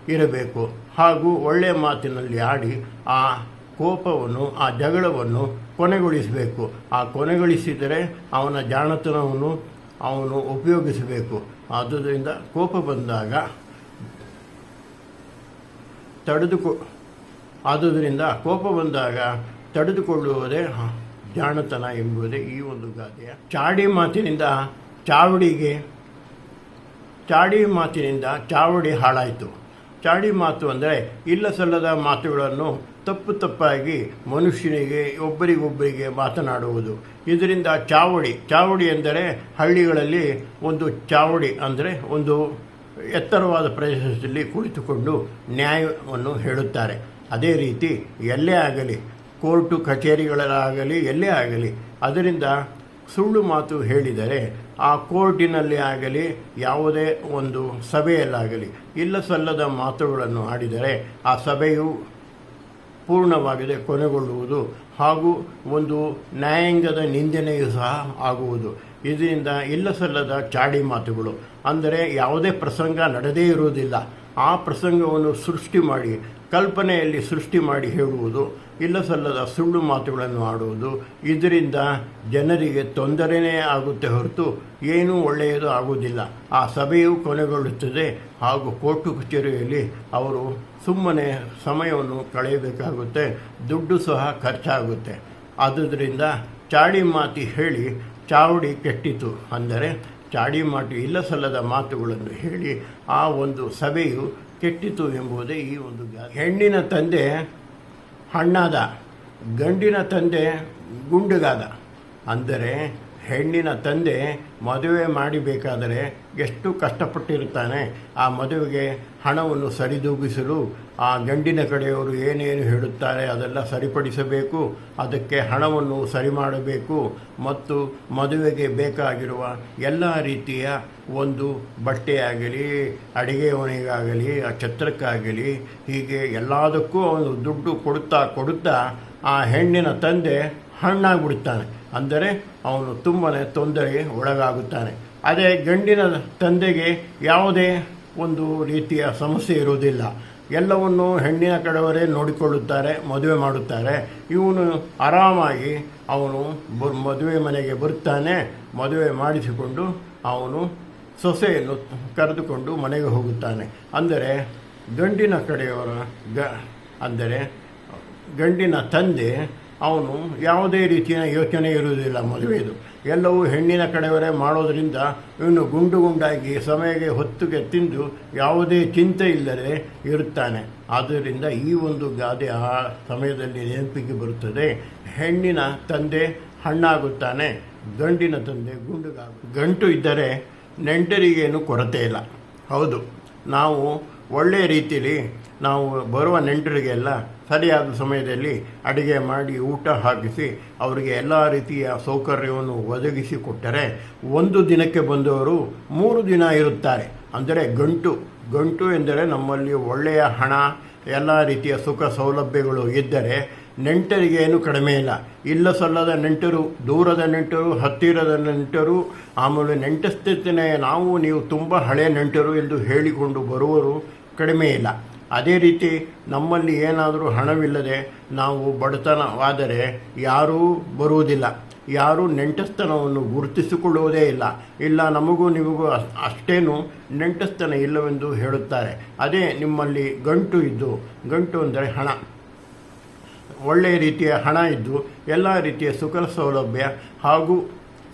ಇರಬೇಕು. ಹಾಗೂ ಒಳ್ಳೆಯ ಮಾತಿನಲ್ಲಿ ಆಡಿ ಆ ಕೋಪವನ್ನು, ಆ ಜಗಳವನ್ನು ಕೊನೆಗೊಳಿಸಬೇಕು. ಆ ಕೊನೆಗೊಳಿಸಿದರೆ ಅವನ ಜಾಣತನವನ್ನು ಅವನು ಉಪಯೋಗಿಸಬೇಕು. ಆದುದರಿಂದ ಕೋಪ ಬಂದಾಗ ತಡೆದುಕೊ, ಆದುದರಿಂದ ಕೋಪ ಬಂದಾಗ ತಡೆದುಕೊಳ್ಳುವುದೇ ಜಾಣತನ ಎಂಬುದೇ ಈ ಒಂದು ಗಾದೆಯ ಚಾಡಿ ಮಾತಿನಿಂದ ಚಾವಡಿಗೆ, ಚಾಡಿ ಮಾತಿನಿಂದ ಚಾವಡಿ ಹಾಳಾಯಿತು. ಚಾಡಿ ಮಾತು ಅಂದರೆ ಇಲ್ಲ ಸಲ್ಲದ ಮಾತುಗಳನ್ನು ತಪ್ಪು ತಪ್ಪಾಗಿ ಮನುಷ್ಯನಿಗೆ, ಒಬ್ಬರಿಗೊಬ್ಬರಿಗೆ ಮಾತನಾಡುವುದು. ಇದರಿಂದ ಚಾವಡಿ ಚಾವಡಿ ಎಂದರೆ ಹಳ್ಳಿಗಳಲ್ಲಿ ಒಂದು ಚಾವಡಿ ಅಂದರೆ ಒಂದು ಎತ್ತರವಾದ ಪ್ರದೇಶದಲ್ಲಿ ಕುಳಿತುಕೊಂಡು ನ್ಯಾಯವನ್ನು ಹೇಳುತ್ತಾರೆ. ಅದೇ ರೀತಿ ಎಲ್ಲೇ ಆಗಲಿ, ಕೋರ್ಟು ಕಚೇರಿಗಳಾಗಲಿ ಎಲ್ಲೇ ಆಗಲಿ, ಅದರಿಂದ ಸುಳ್ಳು ಮಾತು ಹೇಳಿದರೆ ಆ ಕೋರ್ಟಿನಲ್ಲಿ ಆಗಲಿ, ಯಾವುದೇ ಒಂದು ಸಭೆಯಲ್ಲಾಗಲಿ ಇಲ್ಲ ಸಲ್ಲದ ಮಾತುಗಳನ್ನು ಆಡಿದರೆ ಆ ಸಭೆಯು ಪೂರ್ಣವಾಗದೆ, ಕೊನೆಗೊಳ್ಳುವುದು ಹಾಗೂ ಒಂದು ನ್ಯಾಯಾಂಗದ ನಿಂದನೆಯು ಸಹ ಆಗುವುದು. ಇದರಿಂದ ಇಲ್ಲ ಸಲ್ಲದ ಚಾಡಿ ಮಾತುಗಳು. ಅಂದರೆ ಯಾವುದೇ ಪ್ರಸಂಗ ನಡೆದೇ ಇರುವುದಿಲ್ಲ. ಆ ಪ್ರಸಂಗವನ್ನು ಸೃಷ್ಟಿ ಮಾಡಿ ಕಲ್ಪನೆಯಲ್ಲಿ ಸೃಷ್ಟಿ ಮಾಡಿ ಹೇಳುವುದು ಇಲ್ಲ ಸಲ್ಲದ ಸುಳ್ಳು ಮಾತುಗಳನ್ನು ಆಡುವುದು, ಇದರಿಂದ ಜನರಿಗೆ ತೊಂದರೆಯೇ ಆಗುತ್ತೆ ಹೊರತು ಏನೂ ಒಳ್ಳೆಯದು ಆಗುವುದಿಲ್ಲ. ಆ ಸಭೆಯು ಕೊನೆಗೊಳ್ಳುತ್ತದೆ ಹಾಗೂ ಕೋರ್ಟು ಕಚೇರಿಯಲ್ಲಿ ಅವರು ಸುಮ್ಮನೆ ಸಮಯವನ್ನು ಕಳೆಯಬೇಕಾಗುತ್ತೆ, ದುಡ್ಡು ಸಹ ಖರ್ಚಾಗುತ್ತೆ. ಆದುದರಿಂದ ಚಾಡಿ ಮಾತಿ ಹೇಳಿ ಚಾವಡಿ ಕೆಟ್ಟಿತು ಅಂದರೆ ಚಾಡಿ ಮಾಟಿ ಇಲ್ಲ ಸಲ್ಲದ ಮಾತುಗಳನ್ನು ಹೇಳಿ ಆ ಒಂದು ಸಭೆಯು ಕೆಟ್ಟಿತು ಎಂಬುದೇ ಈ ಒಂದು ಹೆಣ್ಣಿನ ತಂದೆ ಹಣ್ಣಾದ ಗಂಡಿನ ತಂದೆ ಗುಂಡುಗಾದ. ಅಂದರೆ ಹೆಣ್ಣಿನ ತಂದೆ ಮದುವೆ ಮಾಡಿಬೇಕಾದರೆ ಎಷ್ಟು ಕಷ್ಟಪಟ್ಟಿರುತ್ತಾನೆ. ಆ ಮದುವೆಗೆ ಹಣವನ್ನು ಸರಿದೂಗಿಸಲು ಆ ಗಂಡಿನ ಕಡೆಯವರು ಏನೇನು ಹೇಳುತ್ತಾರೆ ಅದೆಲ್ಲ ಸರಿಪಡಿಸಬೇಕು. ಅದಕ್ಕೆ ಹಣವನ್ನು ಸರಿ ಮಾಡಬೇಕು ಮತ್ತು ಮದುವೆಗೆ ಬೇಕಾಗಿರುವ ಎಲ್ಲ ರೀತಿಯ ಒಂದು ಬಟ್ಟೆಯಾಗಲಿ, ಅಡಿಗೆ ಹೊಣೆಗಾಗಲಿ, ಆ ಛತ್ರಕ್ಕಾಗಲಿ, ಹೀಗೆ ಎಲ್ಲದಕ್ಕೂ ಅವನು ದುಡ್ಡು ಕೊಡುತ್ತಾ ಕೊಡುತ್ತಾ ಆ ಹೆಣ್ಣಿನ ತಂದೆ ಹಣ್ಣಾಗ್ಬಿಡುತ್ತಾನೆ ಅಂದರೆ ಅವನು ತುಂಬಾ ತೊಂದರೆಗೆ ಒಳಗಾಗುತ್ತಾನೆ. ಅದೇ ಗಂಡಿನ ತಂದೆಗೆ ಯಾವುದೇ ಒಂದು ರೀತಿಯ ಸಮಸ್ಯೆ ಇರುವುದಿಲ್ಲ. ಎಲ್ಲವನ್ನು ಹೆಣ್ಣಿನ ಕಡೆಯವರೇ ನೋಡಿಕೊಳ್ಳುತ್ತಾರೆ, ಮದುವೆ ಮಾಡುತ್ತಾರೆ. ಇವನು ಆರಾಮಾಗಿ ಅವನು ಬ ಮದುವೆ ಮನೆಗೆ ಬರುತ್ತಾನೆ. ಮದುವೆ ಮಾಡಿಸಿಕೊಂಡು ಅವನು ಸೊಸೆಯನ್ನು ಕರೆದುಕೊಂಡು ಮನೆಗೆ ಹೋಗುತ್ತಾನೆ. ಅಂದರೆ ಗಂಡಿನ ಕಡೆಯವರ ಗ, ಅಂದರೆ ಗಂಡಿನ ತಂದೆ ಅವನು ಯಾವುದೇ ರೀತಿಯ ಯೋಚನೆ ಇರುವುದಿಲ್ಲ ಮದುವೆದು. ಎಲ್ಲವೂ ಹೆಣ್ಣಿನ ಕಡೆಯವರೇ ಮಾಡೋದರಿಂದ ಇವನು ಗುಂಡು ಗುಂಡಾಗಿ ಸಮಯಕ್ಕೆ ಹೊತ್ತುಗೆ ತಿಂದು ಯಾವುದೇ ಚಿಂತೆ ಇಲ್ಲದೆ ಇರುತ್ತಾನೆ. ಆದ್ದರಿಂದ ಈ ಒಂದು ಗಾದೆ ಆ ಸಮಯದಲ್ಲಿ ನೆನಪಿಗೆ ಬರುತ್ತದೆ. ಹೆಣ್ಣಿನ ತಂದೆ ಹಣ್ಣಾಗುತ್ತಾನೆ, ಗಂಡಿನ ತಂದೆ ಗುಂಡುಗಾಗ ಗಂಟು ಇದ್ದರೆ ನೆಂಟರಿಗೇನು ಕೊರತೆ ಇಲ್ಲ. ಹೌದು, ನಾವು ಒಳ್ಳೆಯ ರೀತಿಯಲ್ಲಿ ನಾವು ಬರುವ ನೆಂಟರಿಗೆಲ್ಲ ಸರಿಯಾದ ಸಮಯದಲ್ಲಿ ಅಡುಗೆ ಮಾಡಿ ಊಟ ಹಾಕಿಸಿ ಅವರಿಗೆ ಎಲ್ಲ ರೀತಿಯ ಸೌಕರ್ಯವನ್ನು ಒದಗಿಸಿಕೊಟ್ಟರೆ ಒಂದು ದಿನಕ್ಕೆ ಬಂದವರು ಮೂರು ದಿನ ಇರುತ್ತಾರೆ. ಅಂದರೆ ಗಂಟು. ಗಂಟು ಎಂದರೆ ನಮ್ಮಲ್ಲಿ ಒಳ್ಳೆಯ ಹಣ, ಎಲ್ಲ ರೀತಿಯ ಸುಖ ಸೌಲಭ್ಯಗಳು ಇದ್ದರೆ ನೆಂಟರಿಗೆ ಏನು ಕಡಿಮೆ ಇಲ್ಲ. ಇಲ್ಲ ಸಲ್ಲದ ನೆಂಟರು, ದೂರದ ನೆಂಟರು, ಹತ್ತಿರದ ನೆಂಟರು, ಆಮೇಲೆ ನೆಂಟಸ್ಥಿತಿನೇ ನಾವು, ನೀವು ತುಂಬ ಹಳೆಯ ನೆಂಟರು ಎಂದು ಹೇಳಿಕೊಂಡು ಬರುವರು ಕಡಿಮೆ ಇಲ್ಲ. ಅದೇ ರೀತಿ ನಮ್ಮಲ್ಲಿ ಏನಾದರೂ ಹಣವಿಲ್ಲದೆ ನಾವು ಬಡತನವಾದರೆ ಯಾರೂ ಬರುವುದಿಲ್ಲ. ಯಾರೂ ನೆಂಟಸ್ತನವನ್ನು ಗುರುತಿಸಿಕೊಳ್ಳುವುದೇ ಇಲ್ಲ. ಇಲ್ಲ, ನಮಗೂ ನಿಮಗೂ ಅಷ್ಟೇನು ನೆಂಟಸ್ತನ ಇಲ್ಲವೆಂದು ಹೇಳುತ್ತಾರೆ. ಅದೇ ನಿಮ್ಮಲ್ಲಿ ಗಂಟು ಇದ್ದು, ಗಂಟು ಅಂದರೆ ಹಣ. ಒಳ್ಳೆಯ ರೀತಿಯ ಹಣ ಇದ್ದು, ಎಲ್ಲ ರೀತಿಯ ಸುಖ ಸೌಲಭ್ಯ ಹಾಗೂ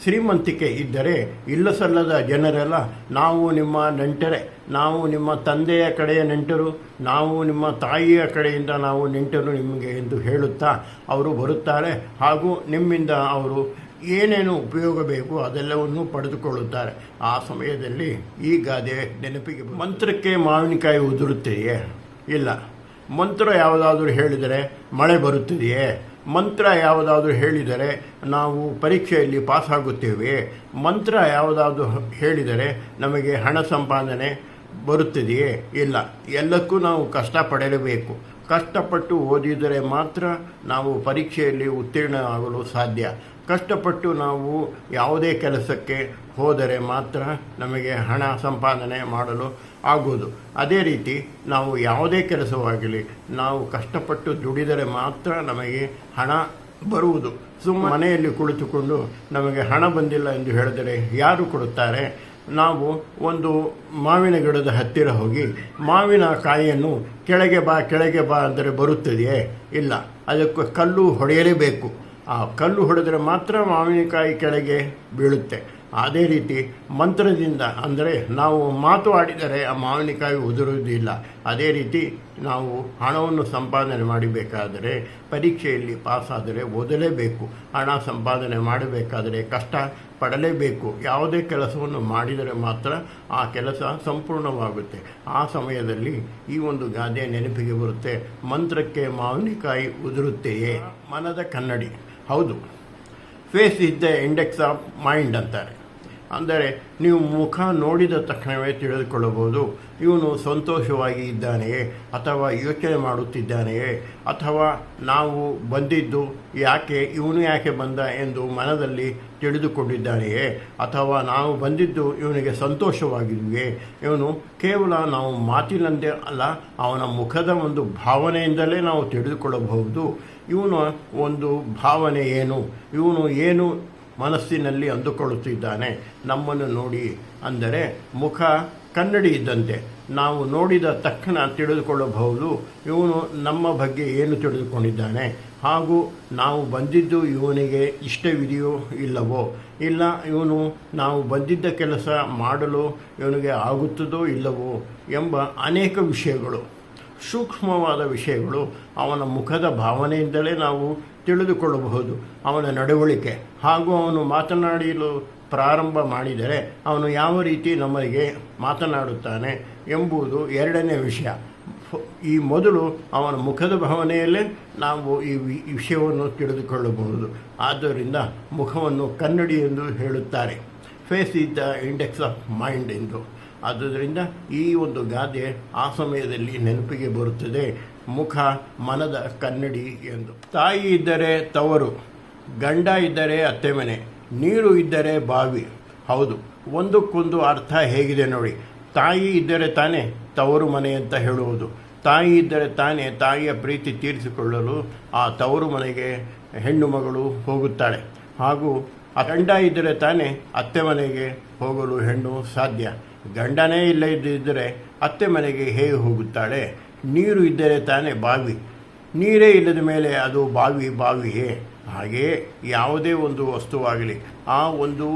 ಶ್ರೀಮಂತಿಕೆ ಇದ್ದರೆ ಇಲ್ಲ ಸಲ್ಲದ ಜನರೆಲ್ಲ ನಾವು ನಿಮ್ಮ ನೆಂಟರೇ. ನಾವು ನಿಮ್ಮ ತಂದೆಯ ಕಡೆಯ ನೆಂಟರು, ನಾವು ನಿಮ್ಮ ತಾಯಿಯ ಕಡೆಯಿಂದ ನಾವು ನೆಂಟರು ನಿಮಗೆ ಎಂದು ಹೇಳುತ್ತಾ ಅವರು ಬರುತ್ತಾರೆ ಹಾಗೂ ನಿಮ್ಮಿಂದ ಅವರು ಏನೇನು ಉಪಯೋಗ ಬೇಕು ಅದೆಲ್ಲವನ್ನು ಪಡೆದುಕೊಳ್ಳುತ್ತಾರೆ. ಆ ಸಮಯದಲ್ಲಿ ಈ ಗಾದೆ ನೆನಪಿಗೆ ಮಂತ್ರಕ್ಕೆ ಮಾವಿನಕಾಯಿ ಉದುರುತ್ತೆಯೇ ಇಲ್ಲ. ಮಂತ್ರ ಯಾವುದಾದ್ರೂ ಹೇಳಿದರೆ ಮಳೆ ಬರುತ್ತದೆಯೇ? ಮಂತ್ರ ಯಾವುದಾದ್ರೂ ಹೇಳಿದರೆ ನಾವು ಪರೀಕ್ಷೆಯಲ್ಲಿ ಪಾಸಾಗುತ್ತೇವೆ ಮಂತ್ರ ಯಾವುದಾದ್ರೂ ಹೇಳಿದರೆ ನಮಗೆ ಹಣ ಸಂಪಾದನೆ ಬರುತ್ತದೆಯೇ? ಇಲ್ಲ. ಎಲ್ಲಕ್ಕೂ ನಾವು ಕಷ್ಟಪಡಲೇಬೇಕು. ಕಷ್ಟಪಟ್ಟು ಓದಿದರೆ ಮಾತ್ರ ನಾವು ಪರೀಕ್ಷೆಯಲ್ಲಿ ಉತ್ತೀರ್ಣ ಆಗಲು ಸಾಧ್ಯ. ಕಷ್ಟಪಟ್ಟು ನಾವು ಯಾವುದೇ ಕೆಲಸಕ್ಕೆ ಹೋದರೆ ಮಾತ್ರ ನಮಗೆ ಹಣ ಸಂಪಾದನೆ ಮಾಡಲು ಆಗುವುದು. ಅದೇ ರೀತಿ ನಾವು ಯಾವುದೇ ಕೆಲಸವಾಗಲಿ, ನಾವು ಕಷ್ಟಪಟ್ಟು ದುಡಿದರೆ ಮಾತ್ರ ನಮಗೆ ಹಣ ಬರುವುದು. ಸುಮ್ಮನೆ ಮನೆಯಲ್ಲಿ ಕುಳಿತುಕೊಂಡು ನಮಗೆ ಹಣ ಬಂದಿಲ್ಲ ಎಂದು ಹೇಳಿದರೆ ಯಾರು ಕೊಡುತ್ತಾರೆ? ನಾವು ಒಂದು ಮಾವಿನ ಗಿಡದ ಹತ್ತಿರ ಹೋಗಿ ಮಾವಿನ ಕಾಯಿಯನ್ನು ಕೆಳಗೆ ಬಾ ಕೆಳಗೆ ಬಾ ಅಂದರೆ ಬರುತ್ತದೆಯೇ? ಇಲ್ಲ. ಅದಕ್ಕೆ ಕಲ್ಲು ಹೊಡೆಯಲೇಬೇಕು. ಆ ಕಲ್ಲು ಹೊಡೆದರೆ ಮಾತ್ರ ಮಾವಿನಕಾಯಿ ಕೆಳಗೆ ಬೀಳುತ್ತೆ. ಅದೇ ರೀತಿ ಮಂತ್ರದಿಂದ ಅಂದರೆ ನಾವು ಮಾತು ಆಡಿದರೆ ಆ ಮಾವಿನಕಾಯಿ ಉದುರುವುದಿಲ್ಲ. ಅದೇ ರೀತಿ ನಾವು ಹಣವನ್ನು ಸಂಪಾದನೆ ಮಾಡಬೇಕಾದರೆ ಪರೀಕ್ಷೆಯಲ್ಲಿ ಪಾಸಾದರೆ ಓದಲೇಬೇಕು. ಹಣ ಸಂಪಾದನೆ ಮಾಡಬೇಕಾದರೆ ಕಷ್ಟ ಪಡಲೇಬೇಕು. ಯಾವುದೇ ಕೆಲಸವನ್ನು ಮಾಡಿದರೆ ಮಾತ್ರ ಆ ಕೆಲಸ ಸಂಪೂರ್ಣವಾಗುತ್ತೆ. ಆ ಸಮಯದಲ್ಲಿ ಈ ಒಂದು ಗಾದೆ ನೆನಪಿಗೆ ಬರುತ್ತೆ. ಮಂತ್ರಕ್ಕೆ ಮಾವಿನಕಾಯಿ ಉದುರುತ್ತೆಯೇ? ಮನದ ಕನ್ನಡಿ. ಹೌದು. Face is the index of mind ಅಂತಾರೆ. ಅಂದರೆ ನೀವು ಮುಖ ನೋಡಿದ ತಕ್ಷಣವೇ ತಿಳಿದುಕೊಳ್ಳಬಹುದು. ಇವನು ಸಂತೋಷವಾಗಿ ಇದ್ದಾನೆಯೇ? ಅಥವಾ ಯೋಚನೆ ಮಾಡುತ್ತಿದ್ದಾನೆಯೇ? ಅಥವಾ ನಾವು ಬಂದಿದ್ದು ಯಾಕೆ, ಇವನು ಯಾಕೆ ಬಂದ ಎಂದು ಮನದಲ್ಲಿ ತಿಳಿದುಕೊಂಡಿದ್ದಾನೆಯೇ? ಅಥವಾ ನಾವು ಬಂದಿದ್ದು ಇವನಿಗೆ ಸಂತೋಷವಾಗಿದೆಯೇ? ಇವನು ಕೇವಲ ನಾವು ಮಾತಿನಂದೇ ಅಲ್ಲ, ಅವನ ಮುಖದ ಒಂದು ಭಾವನೆಯಿಂದಲೇ ನಾವು ತಿಳಿದುಕೊಳ್ಳಬಹುದು. ಇವನ ಒಂದು ಭಾವನೆ ಏನು? ಇವನು ಏನು ಮನಸ್ಸಿನಲ್ಲಿ ಅಂದುಕೊಳ್ಳುತ್ತಿದ್ದಾನೆ? ನಮ್ಮನ್ನು ನೋಡಿ ಅಂದರೆ ಮುಖ ಕನ್ನಡಿ ಇದ್ದಂತೆ. ನಾವು ನೋಡಿದ ತಕ್ಷಣ ತಿಳಿದುಕೊಳ್ಳಬಹುದು ಇವನು ನಮ್ಮ ಬಗ್ಗೆ ಏನು ತಿಳಿದುಕೊಂಡಿದ್ದಾನೆ? ಹಾಗೂ ನಾವು ಬಂದಿದ್ದು ಇವನಿಗೆ ಇಷ್ಟವಿದೆಯೋ ಇಲ್ಲವೋ? ಇಲ್ಲ, ಇವನು ನಾವು ಬಂದಿದ್ದ ಕೆಲಸ ಮಾಡಲು ಇವನಿಗೆ ಆಗುತ್ತದೋ ಇಲ್ಲವೋ ಎಂಬ ಅನೇಕ ವಿಷಯಗಳು. ಸೂಕ್ಷ್ಮವಾದ ವಿಷಯಗಳು ಅವನ ಮುಖದ ಭಾವನೆಯಿಂದಲೇ ನಾವು ತಿಳಿದುಕೊಳ್ಳಬಹುದು, ಅವನ ನಡವಳಿಕೆ ಹಾಗೂ ಅವನು ಮಾತನಾಡಲು ಪ್ರಾರಂಭ ಮಾಡಿದರೆ ಅವನು ಯಾವ ರೀತಿ ನಮಗೆ ಮಾತನಾಡುತ್ತಾನೆ ಎಂಬುದು ಎರಡನೇ ವಿಷಯ. ಈ ಮೊದಲು ಅವನ ಮುಖದ ಭಾವನೆಯಲ್ಲೇ ನಾವು ಈ ವಿಷಯವನ್ನು ತಿಳಿದುಕೊಳ್ಳಬಹುದು. ಆದ್ದರಿಂದ ಮುಖವನ್ನು ಕನ್ನಡಿ ಎಂದು ಹೇಳುತ್ತಾರೆ. Face is the index of mind ಎಂದು. ಆದುದರಿಂದ ಈ ಒಂದು ಗಾದೆ ಆ ಸಮಯದಲ್ಲಿ ನೆನಪಿಗೆ ಬರುತ್ತದೆ. ಮುಖ ಮನದ ಕನ್ನಡಿ ಎಂದು. ತಾಯಿ ಇದ್ದರೆ ತವರು, ಗಂಡ ಇದ್ದರೆ ಅತ್ತೆ ಮನೆ ನೀರು ಇದ್ದರೆ ಬಾವಿ. ಹೌದು, ಒಂದಕ್ಕೊಂದು ಅರ್ಥ ಹೇಗಿದೆ ನೋಡಿ. ತಾಯಿ ಇದ್ದರೆ ತಾನೇ ತವರು ಮನೆ ಅಂತ ಹೇಳುವುದು. ತಾಯಿ ಇದ್ದರೆ ತಾನೇ ತಾಯಿಯ ಪ್ರೀತಿ ತೀರಿಸಿಕೊಳ್ಳಲು ಆ ತವರು ಮನೆಗೆ ಹೆಣ್ಣು ಮಗಳು ಹೋಗುತ್ತಾಳೆ. ಹಾಗೂ ಗಂಡ ಇದ್ದರೆ ತಾನೇ ಅತ್ತೆ ಮನೆಗೆ ಹೋಗಲು ಹೆಣ್ಣು ಸಾಧ್ಯ. ಗಂಡನೇ ಇಲ್ಲ ಇದ್ದಿದ್ದರೆ ಅತ್ತೆ ಮನೆಗೆ ಹೇಗೆ ಹೋಗುತ್ತಾಳೆ? ನೀರು ಇದ್ದರೆ ತಾನೇ ಬಾವಿ. ನೀರೇ ಇಲ್ಲದ ಮೇಲೆ ಅದು ಬಾವಿ, ಬಾವಿಯೇ. ಹಾಗೆಯೇ ಯಾವುದೇ ಒಂದು ವಸ್ತುವಾಗಲಿ, ಆ ಒಂದು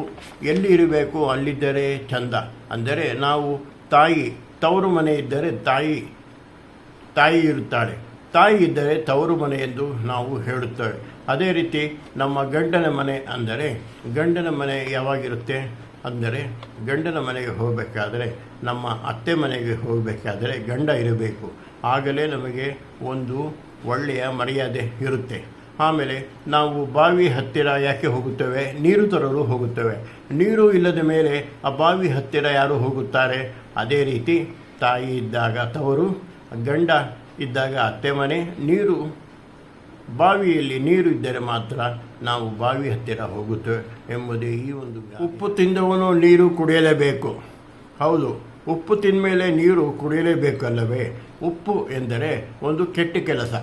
ಎಲ್ಲಿ ಇರಬೇಕು, ಅಲ್ಲಿದ್ದರೆ ಚಂದ. ಅಂದರೆ ನಾವು ತಾಯಿ, ತವರು ಮನೆ ಇದ್ದರೆ ತಾಯಿ ತಾಯಿ ಇರುತ್ತಾಳೆ. ತಾಯಿ ಇದ್ದರೆ ತವರು ಮನೆ ಎಂದು ನಾವು ಹೇಳುತ್ತೇವೆ. ಅದೇ ರೀತಿ ನಮ್ಮ ಗಂಡನ ಮನೆ ಅಂದರೆ ಗಂಡನ ಮನೆ ಯಾವಾಗಿರುತ್ತೆ? ಅಂದರೆ ಗಂಡನ ಮನೆಗೆ ಹೋಗಬೇಕಾದರೆ, ನಮ್ಮ ಅತ್ತೆ ಮನೆಗೆ ಹೋಗಬೇಕಾದರೆ ಗಂಡ ಇರಬೇಕು. ಆಗಲೇ ನಮಗೆ ಒಂದು ಒಳ್ಳೆಯ ಮರ್ಯಾದೆ ಇರುತ್ತೆ. ಆಮೇಲೆ ನಾವು ಬಾವಿ ಹತ್ತಿರ ಯಾಕೆ ಹೋಗುತ್ತೇವೆ? ನೀರು ತರಲು ಹೋಗುತ್ತೇವೆ. ನೀರು ಇಲ್ಲದ ಮೇಲೆ ಆ ಬಾವಿ ಹತ್ತಿರ ಯಾರು ಹೋಗುತ್ತಾರೆ? ಅದೇ ರೀತಿ ತಾಯಿ ಇದ್ದಾಗ ತವರು, ಗಂಡ ಇದ್ದಾಗ ಅತ್ತೆ ಮನೆ, ನೀರು, ಬಾವಿಯಲ್ಲಿ ನೀರು ಇದ್ದರೆ ಮಾತ್ರ ನಾವು ಬಾವಿ ಹತ್ತಿರ ಹೋಗುತ್ತೇವೆ ಎಂಬುದೇ ಈ ಒಂದು ಉಪ್ಪು ತಿಂದವನು ನೀರು ಕುಡಿಯಲೇಬೇಕು. ಹೌದು, ಉಪ್ಪು ತಿಂದ ಮೇಲೆ ನೀರು ಕುಡಿಯಲೇಬೇಕಲ್ಲವೇ? ಉಪ್ಪು ಎಂದರೆ ಒಂದು ಕೆಟ್ಟ ಕೆಲಸ.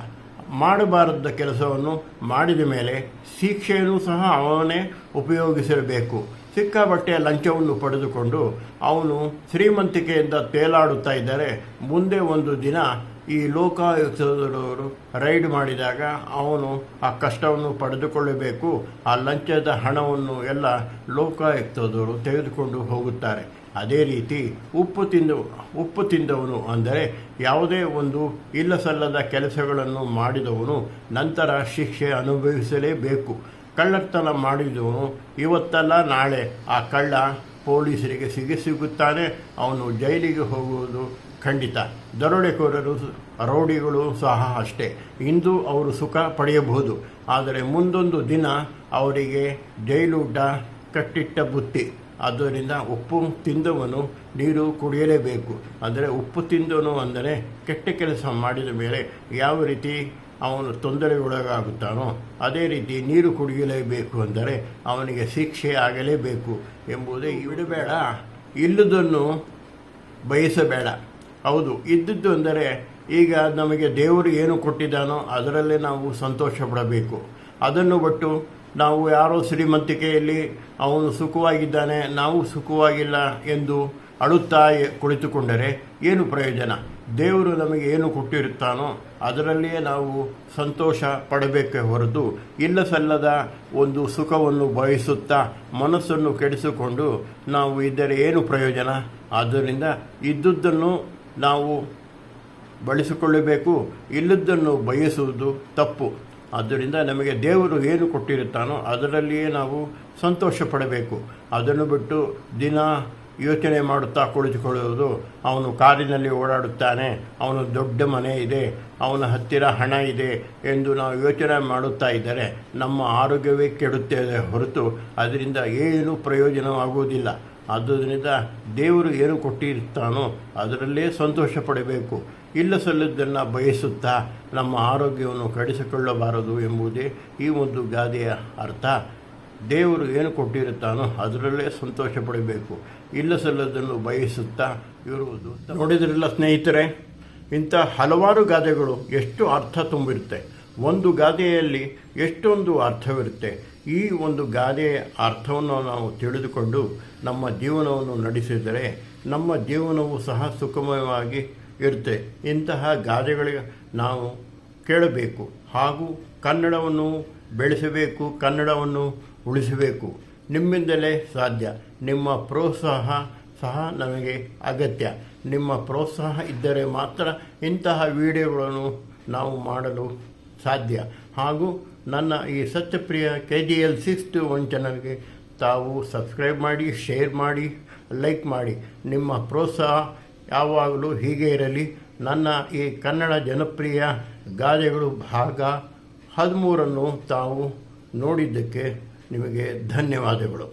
ಮಾಡಬಾರದ ಕೆಲಸವನ್ನು ಮಾಡಿದ ಮೇಲೆ ಶಿಕ್ಷೆಯನ್ನು ಸಹ ಅವನೇ ಉಪಯೋಗಿಸಿರಬೇಕು. ಸಿಕ್ಕಾಬಟ್ಟೆಯ ಲಂಚವನ್ನು ಪಡೆದುಕೊಂಡು ಅವನು ಶ್ರೀಮಂತಿಕೆಯಿಂದ ತೇಲಾಡುತ್ತಾ ಇದ್ದರೆ ಮುಂದೆ ಒಂದು ದಿನ ಈ ಲೋಕಾಯುಕ್ತದವರು ರೈಡ್ ಮಾಡಿದಾಗ ಅವನು ಆ ಕಷ್ಟವನ್ನು ಪಡೆದುಕೊಳ್ಳಬೇಕು, ಆ ಲಂಚದ ಹಣವನ್ನು ಎಲ್ಲ ಲೋಕಾಯುಕ್ತದವರು ತೆಗೆದುಕೊಂಡು ಹೋಗುತ್ತಾರೆ. ಅದೇ ರೀತಿ ಉಪ್ಪು ತಿಂದು, ಉಪ್ಪು ತಿಂದವನು ಅಂದರೆ ಯಾವುದೇ ಒಂದು ಇಲ್ಲಸಲ್ಲದ ಕೆಲಸಗಳನ್ನು ಮಾಡಿದವನು ನಂತರ ಶಿಕ್ಷೆ ಅನುಭವಿಸಲೇಬೇಕು. ಕಳ್ಳತನ ಮಾಡಿದವನು ಇವತ್ತಲ್ಲ ನಾಳೆ ಆ ಕಳ್ಳ ಪೊಲೀಸರಿಗೆ ಸಿಗಿ ಸಿಗುತ್ತಾನೆ, ಅವನು ಜೈಲಿಗೆ ಹೋಗುವುದು ಖಂಡಿತ. ದರೋಡೆಕೋರರು ರೌಡಿಗಳು ಸಹ ಅಷ್ಟೇ. ಇಂದು ಅವರು ಸುಖ ಪಡೆಯಬಹುದು. ಆದರೆ ಮುಂದೊಂದು ದಿನ ಅವರಿಗೆ ಜೈಲೂಟ ಕಟ್ಟಿಟ್ಟ ಬುತ್ತಿ. ಆದ್ದರಿಂದ ಉಪ್ಪು ತಿಂದವನು ನೀರು ಕುಡಿಯಲೇಬೇಕು. ಅಂದರೆ ಉಪ್ಪು ತಿಂದವನು ಅಂದರೆ ಕೆಟ್ಟ ಕೆಲಸ ಮಾಡಿದ ಮೇಲೆ ಯಾವ ರೀತಿ ಅವನು ತೊಂದರೆಗೊಳಗಾಗುತ್ತಾನೋ ಅದೇ ರೀತಿ ನೀರು ಕುಡಿಯಲೇಬೇಕು ಅಂದರೆ ಅವನಿಗೆ ಶಿಕ್ಷೆ ಆಗಲೇಬೇಕು ಎಂಬುದೇ ಇಡಬೇಡ ಇಲ್ಲದನ್ನು ಬಯಸಬೇಡ. ಹೌದು, ಇದ್ದದ್ದು ಅಂದರೆ ಈಗ ನಮಗೆ ದೇವರು ಏನು ಕೊಟ್ಟಿದ್ದಾನೋ ಅದರಲ್ಲೇ ನಾವು ಸಂತೋಷ ಪಡಬೇಕು ಅದನ್ನು ಬಿಟ್ಟು ನಾವು ಯಾರೋ ಶ್ರೀಮಂತಿಕೆಯಲ್ಲಿ ಅವನು ಸುಖವಾಗಿದ್ದಾನೆ, ನಾವು ಸುಖವಾಗಿಲ್ಲ ಎಂದು ಅಳುತ್ತಾ ಕುಳಿತುಕೊಂಡರೆ ಏನು ಪ್ರಯೋಜನ? ದೇವರು ನಮಗೆ ಏನು ಕೊಟ್ಟಿರುತ್ತಾನೋ ಅದರಲ್ಲಿಯೇ ನಾವು ಸಂತೋಷ ಪಡಬೇಕೇ ಹೊರತು ಇಲ್ಲ ಸಲ್ಲದ ಒಂದು ಸುಖವನ್ನು ಬಯಸುತ್ತಾ ಮನಸ್ಸನ್ನು ಕೆಡಿಸಿಕೊಂಡು ನಾವು ಇದ್ದರೆ ಏನು ಪ್ರಯೋಜನ? ಆದ್ದರಿಂದ ಇದ್ದುದನ್ನು ನಾವು ಬಳಸಿಕೊಳ್ಳಬೇಕು. ಇಲ್ಲದ್ದನ್ನು ಬಯಸುವುದು ತಪ್ಪು. ಆದ್ದರಿಂದ ನಮಗೆ ದೇವರು ಏನು ಕೊಟ್ಟಿರುತ್ತಾನೋ ಅದರಲ್ಲಿಯೇ ನಾವು ಸಂತೋಷ ಪಡಬೇಕು ಅದನ್ನು ಬಿಟ್ಟು ದಿನ ಯೋಚನೆ ಮಾಡುತ್ತಾ ಕುಳಿತುಕೊಳ್ಳುವುದು. ಅವನು ಕಾರಿನಲ್ಲಿ ಓಡಾಡುತ್ತಾನೆ. ಅವನು ದೊಡ್ಡ ಮನೆ ಇದೆ. ಅವನ ಹತ್ತಿರ ಹಣ ಇದೆ ಎಂದು ನಾವು ಯೋಚನೆ ಮಾಡುತ್ತಾ ಇದ್ದರೆ ನಮ್ಮ ಆರೋಗ್ಯವೇ ಕೆಡುತ್ತೇವೆ ಹೊರತು ಅದರಿಂದ ಏನೂ ಪ್ರಯೋಜನವಾಗುವುದಿಲ್ಲ. ಆದ್ದರಿಂದ ದೇವರು ಏನು ಕೊಟ್ಟಿರ್ತಾನೋ ಅದರಲ್ಲೇ ಸಂತೋಷ ಪಡಬೇಕು. ಇಲ್ಲ ಸಲ್ಲದ್ದನ್ನು ಬಯಸುತ್ತಾ ನಮ್ಮ ಆರೋಗ್ಯವನ್ನು ಕಡಿಸಿಕೊಳ್ಳಬಾರದು ಎಂಬುದೇ ಈ ಒಂದು ಗಾದೆಯ ಅರ್ಥ. ದೇವರು ಏನು ಕೊಟ್ಟಿರುತ್ತಾನೋ ಅದರಲ್ಲೇ ಸಂತೋಷ ಪಡಬೇಕು. ಇಲ್ಲ ಸಲ್ಲದನ್ನು ಬಯಸುತ್ತಾ ಇರುವುದು ನೋಡಿದ್ರಲ್ಲ ಸ್ನೇಹಿತರೆ, ಇಂಥ ಹಲವಾರು ಗಾದೆಗಳು ಎಷ್ಟು ಅರ್ಥ ತುಂಬಿರುತ್ತೆ. ಒಂದು ಗಾದೆಯಲ್ಲಿ ಎಷ್ಟೊಂದು ಅರ್ಥವಿರುತ್ತೆ. ಈ ಒಂದು ಗಾದೆಯ ಅರ್ಥವನ್ನು ನಾವು ತಿಳಿದುಕೊಂಡು ನಮ್ಮ ಜೀವನವನ್ನು ನಡೆಸಿದರೆ ನಮ್ಮ ಜೀವನವು ಸಹ ಸುಖಮಯವಾಗಿ ಇರುತ್ತೆ. ಇಂತಹ ಗಾದೆಗಳಿಗೆ ನಾವು ಕೇಳಬೇಕು. ಹಾಗೂ ಕನ್ನಡವನ್ನು ಬೆಳೆಸಬೇಕು, ಕನ್ನಡವನ್ನು ಉಳಿಸಬೇಕು. ನಿಮ್ಮಿಂದಲೇ ಸಾಧ್ಯ. ನಿಮ್ಮ ಪ್ರೋತ್ಸಾಹ ಸಹ ನಮಗೆ ಅಗತ್ಯ. ನಿಮ್ಮ ಪ್ರೋತ್ಸಾಹ ಇದ್ದರೆ ಮಾತ್ರ ಇಂತಹ ವಿಡಿಯೋಗಳನ್ನು ನಾವು ಮಾಡಲು ಸಾಧ್ಯ. ಹಾಗೂ ನನ್ನ ಈ Satyapriya K G L six two one ಚಾನಲ್ಗೆ ತಾವು ಸಬ್ಸ್ಕ್ರೈಬ್ ಮಾಡಿ ಶೇರ್ ಮಾಡಿ ಲೈಕ್ ಮಾಡಿ. ನಿಮ್ಮ ಪ್ರೋತ್ಸಾಹ ಯಾವಾಗಲೂ ಹೀಗೆ ಇರಲಿ. ನನ್ನ ಈ ಕನ್ನಡ ಜನಪ್ರಿಯ ಗಾದೆಗಳು ಭಾಗ ಹದಿಮೂರನ್ನು ತಾವು ನೋಡಿದ್ದಕ್ಕೆ ನಿಮಗೆ ಧನ್ಯವಾದಗಳು.